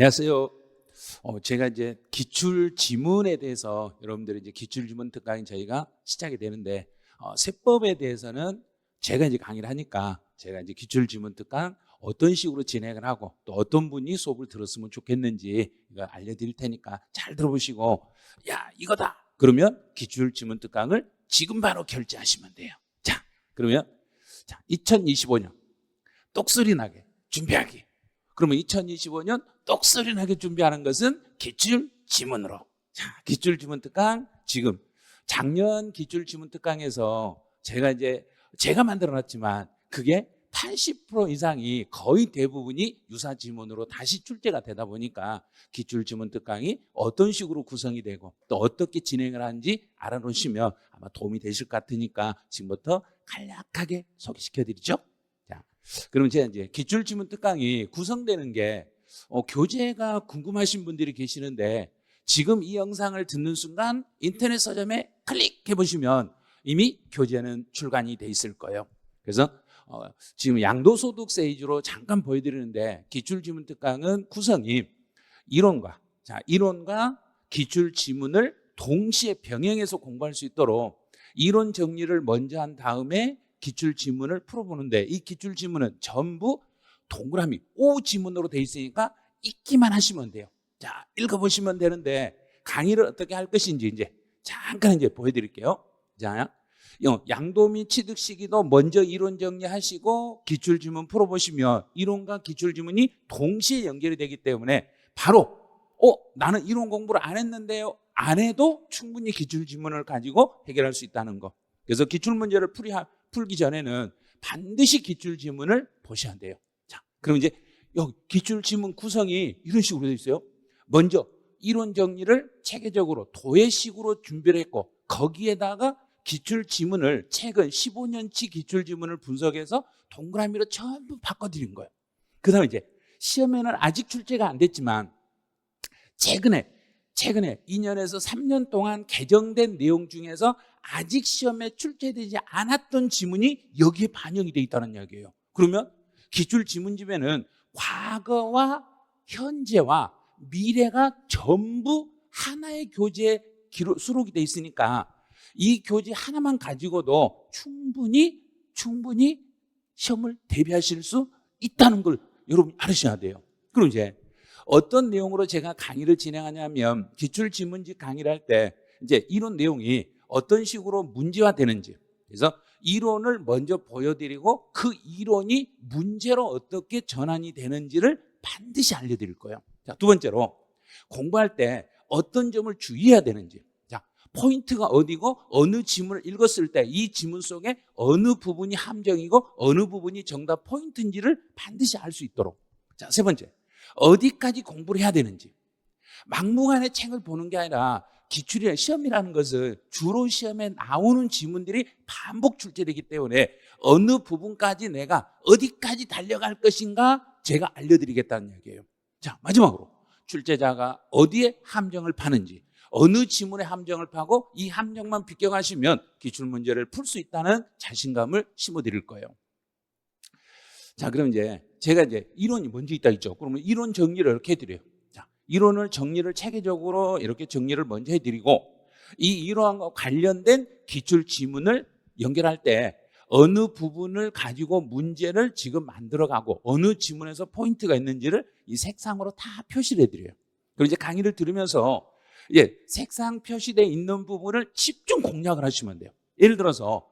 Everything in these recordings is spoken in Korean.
안녕하세요. 어, 제가 이제 기출 지문에 대해서 여러분들이 이제 기출 지문 특강이 저희가 시작이 되는데 어, 세법에 대해서는 제가 이제 강의를 하니까 제가 이제 기출 지문 특강 어떤 식으로 진행을 하고 또 어떤 분이 수업을 들었으면 좋겠는지 이거 알려드릴 테니까 잘 들어보시고 야 이거다 그러면 기출 지문 특강을 지금 바로 결제하시면 돼요. 자 그러면 자 2025년 똑소리 나게 준비하기. 그러면 2025년 똑소리 나게 준비하는 것은 기출 지문으로. 자, 기출 지문 특강 지금 작년 기출 지문 특강에서 제가 이제 제가 만들어 놨지만 그게 80% 이상이 거의 대부분이 유사 지문으로 다시 출제가 되다 보니까 기출 지문 특강이 어떤 식으로 구성이 되고 또 어떻게 진행을 하는지 알아놓으시면 아마 도움이 되실 것 같으니까 지금부터 간략하게 소개시켜 드리죠. 자, 그럼 제가 이제 기출 지문 특강이 구성되는 게 어, 교재가 궁금하신 분들이 계시는데 지금 이 영상을 듣는 순간 인터넷 서점에 클릭해 보시면 이미 교재는 출간이 돼 있을 거예요. 그래서 어, 지금 양도소득세 위주로 잠깐 보여드리는데 기출지문 특강은 구성이 이론과 자 이론과 기출 지문을 동시에 병행해서 공부할 수 있도록 이론 정리를 먼저 한 다음에 기출 지문을 풀어보는데 이 기출 지문은 전부 동그라미 O 지문으로 돼 있으니까 읽기만 하시면 돼요. 자 읽어보시면 되는데 강의를 어떻게 할 것인지 이제 잠깐 이제 보여드릴게요. 자 어, 양도 및 취득 시기도 먼저 이론 정리하시고 기출 지문 풀어보시면 이론과 기출 지문이 동시에 연결이 되기 때문에 바로 어 나는 이론 공부를 안 했는데요. 안 해도 충분히 기출 지문을 가지고 해결할 수 있다는 거. 그래서 기출 문제를 풀이, 풀기 전에는 반드시 기출 지문을 보셔야 돼요. 자, 그럼 이제 여기 기출 지문 구성이 이런 식으로 되어 있어요. 먼저 이론 정리를 체계적으로 도해식으로 준비를 했고 거기에다가 기출 지문을 최근 15년치 기출 지문을 분석해서 동그라미로 전부 바꿔드린 거예요. 그 다음에 이제 시험에는 아직 출제가 안 됐지만 최근에 최근에 2년에서 3년 동안 개정된 내용 중에서 아직 시험에 출제되지 않았던 지문이 여기에 반영이 돼 있다는 이야기예요. 그러면 기출 지문집에는 과거와 현재와 미래가 전부 하나의 교재에 기록, 수록이 돼 있으니까 이 교재 하나만 가지고도 충분히 충분히 시험을 대비하실 수 있다는 걸 여러분 알으셔야 돼요. 그럼 이제 어떤 내용으로 제가 강의를 진행하냐면 기출 지문집 강의를 할 때 이제 이론 내용이 어떤 식으로 문제화 되는지. 그래서 이론을 먼저 보여드리고 그 이론이 문제로 어떻게 전환이 되는지를 반드시 알려드릴 거예요. 자, 두 번째로 공부할 때 어떤 점을 주의해야 되는지. 자, 포인트가 어디고 어느 지문을 읽었을 때 이 지문 속에 어느 부분이 함정이고 어느 부분이 정답 포인트인지를 반드시 알 수 있도록. 자, 세 번째. 어디까지 공부를 해야 되는지. 막무가내 책을 보는 게 아니라 기출이나 시험이라는 것은 주로 시험에 나오는 지문들이 반복 출제되기 때문에 어느 부분까지 내가 어디까지 달려갈 것인가 제가 알려드리겠다는 얘기예요. 자 마지막으로 출제자가 어디에 함정을 파는지 어느 지문에 함정을 파고 이 함정만 비껴가시면 기출 문제를 풀 수 있다는 자신감을 심어드릴 거예요. 자, 그럼 이제 제가 이제 이론이 먼저 있다 있죠. 그러면 이론 정리를 이렇게 해드려요. 자, 이론을 정리를 체계적으로 이렇게 정리를 먼저 해드리고 이 이론과 관련된 기출 지문을 연결할 때 어느 부분을 가지고 문제를 지금 만들어가고 어느 지문에서 포인트가 있는지를 이 색상으로 다 표시를 해드려요. 그리고 이제 강의를 들으면서 이제 색상 표시되어 있는 부분을 집중 공략을 하시면 돼요. 예를 들어서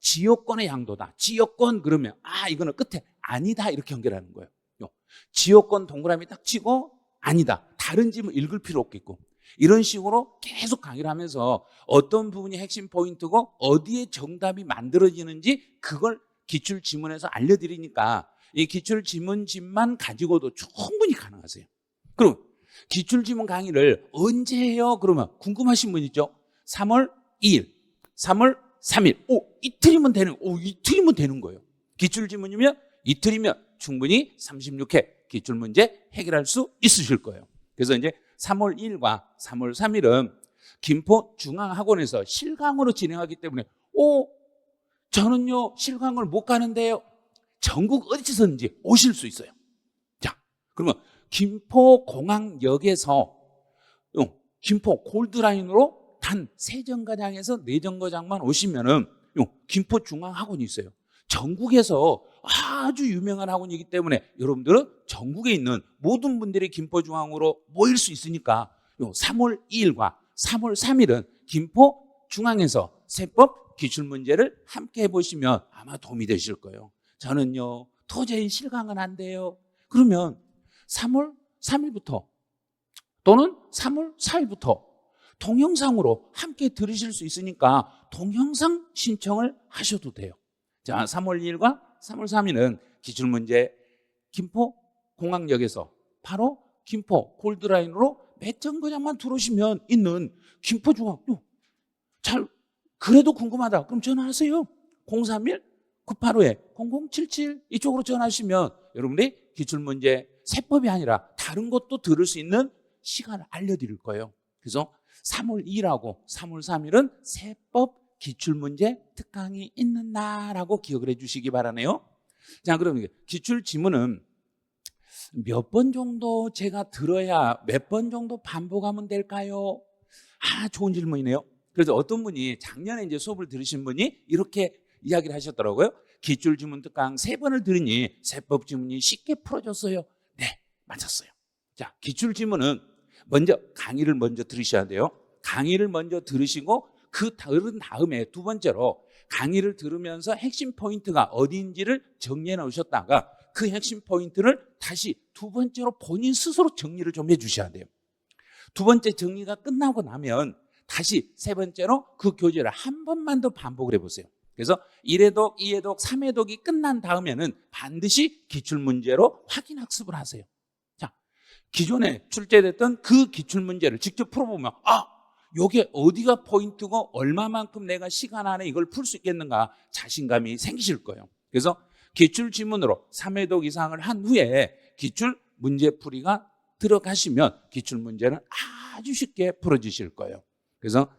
지역권의 양도다. 지역권 그러면 아 이거는 끝에 아니다 이렇게 연결하는 거예요. 지역권 동그라미 딱 치고 아니다. 다른 지문 읽을 필요 없겠고 이런 식으로 계속 강의를 하면서 어떤 부분이 핵심 포인트고 어디에 정답이 만들어지는지 그걸 기출 지문에서 알려드리니까 이 기출 지문집만 가지고도 충분히 가능하세요. 그럼 기출 지문 강의를 언제 해요? 그러면 궁금하신 분 있죠? 3월 2일, 3월 3일. 오, 이틀이면 되는, 오, 이틀이면 되는 거예요. 기출 지문이면 이틀이면 충분히 36회 기출 문제 해결할 수 있으실 거예요. 그래서 이제 3월 1일과 3월 3일은 김포 중앙학원에서 실강으로 진행하기 때문에 오, 저는요 실강을 못 가는데요. 전국 어디서든지 오실 수 있어요. 자, 그러면 김포공항역에서 요 김포 골드라인으로 단 세 정거장에서 네 정거장만 오시면은 요 김포 중앙학원이 있어요. 전국에서 아주 유명한 학원이기 때문에 여러분들은 전국에 있는 모든 분들이 김포중앙으로 모일 수 있으니까 요 3월 2일과 3월 3일은 김포중앙에서 세법 기출문제를 함께 해보시면 아마 도움이 되실 거예요. 저는요, 도저히 실강은 안 돼요. 그러면 3월 3일부터 또는 3월 4일부터 동영상으로 함께 들으실 수 있으니까 동영상 신청을 하셔도 돼요. 자, 3월 2일과 3월 3일은 기출문제 김포 공항역에서 바로 김포 골드라인으로 몇 정거장만 들어오시면 있는 김포중학교. 잘, 그래도 궁금하다. 그럼 전화하세요. 031 985에 0077 이쪽으로 전화하시면 여러분들이 기출문제 세법이 아니라 다른 것도 들을 수 있는 시간을 알려드릴 거예요. 그래서 3월 2일하고 3월 3일은 세법 기출문제 특강이 있는 날하고 기억을 해주시기 바라네요. 자, 그럼 기출 지문은 몇 번 정도 제가 들어야 몇 번 정도 반복하면 될까요? 아, 좋은 질문이네요. 그래서 어떤 분이 작년에 이제 수업을 들으신 분이 이렇게 이야기를 하셨더라고요. 기출 지문 특강 세 번을 들으니 세법 지문이 쉽게 풀어졌어요. 네, 맞았어요. 자, 기출 지문은 먼저 강의를 먼저 들으셔야 돼요. 강의를 먼저 들으시고 그 들은 다음에 두 번째로 강의를 들으면서 핵심 포인트가 어디인지를 정리해 놓으셨다가 그 핵심 포인트를 다시 두 번째로 본인 스스로 정리를 좀 해 주셔야 돼요. 두 번째 정리가 끝나고 나면 다시 세 번째로 그 교재를 한 번만 더 반복을 해 보세요. 그래서 1회독, 2회독, 3회독이 끝난 다음에는 반드시 기출문제로 확인 학습을 하세요. 자, 기존에 출제됐던 그 기출문제를 직접 풀어보면 아, 요게 어디가 포인트고 얼마만큼 내가 시간 안에 이걸 풀 수 있겠는가 자신감이 생기실 거예요. 그래서 기출 지문으로 3회독 이상을 한 후에 기출 문제풀이가 들어가시면 기출 문제는 아주 쉽게 풀어지실 거예요. 그래서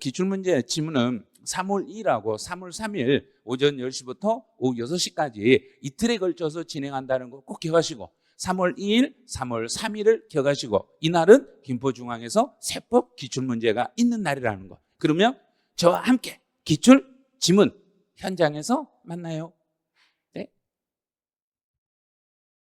기출 문제 지문은 3월 2일하고 3월 3일 오전 10시부터 오후 6시까지 이틀에 걸쳐서 진행한다는 거 꼭 기억하시고 3월 2일, 3월 3일을 기억하시고 이날은 김포중앙에서 세법 기출 문제가 있는 날이라는 거. 그러면 저와 함께 기출 지문 현장에서 만나요.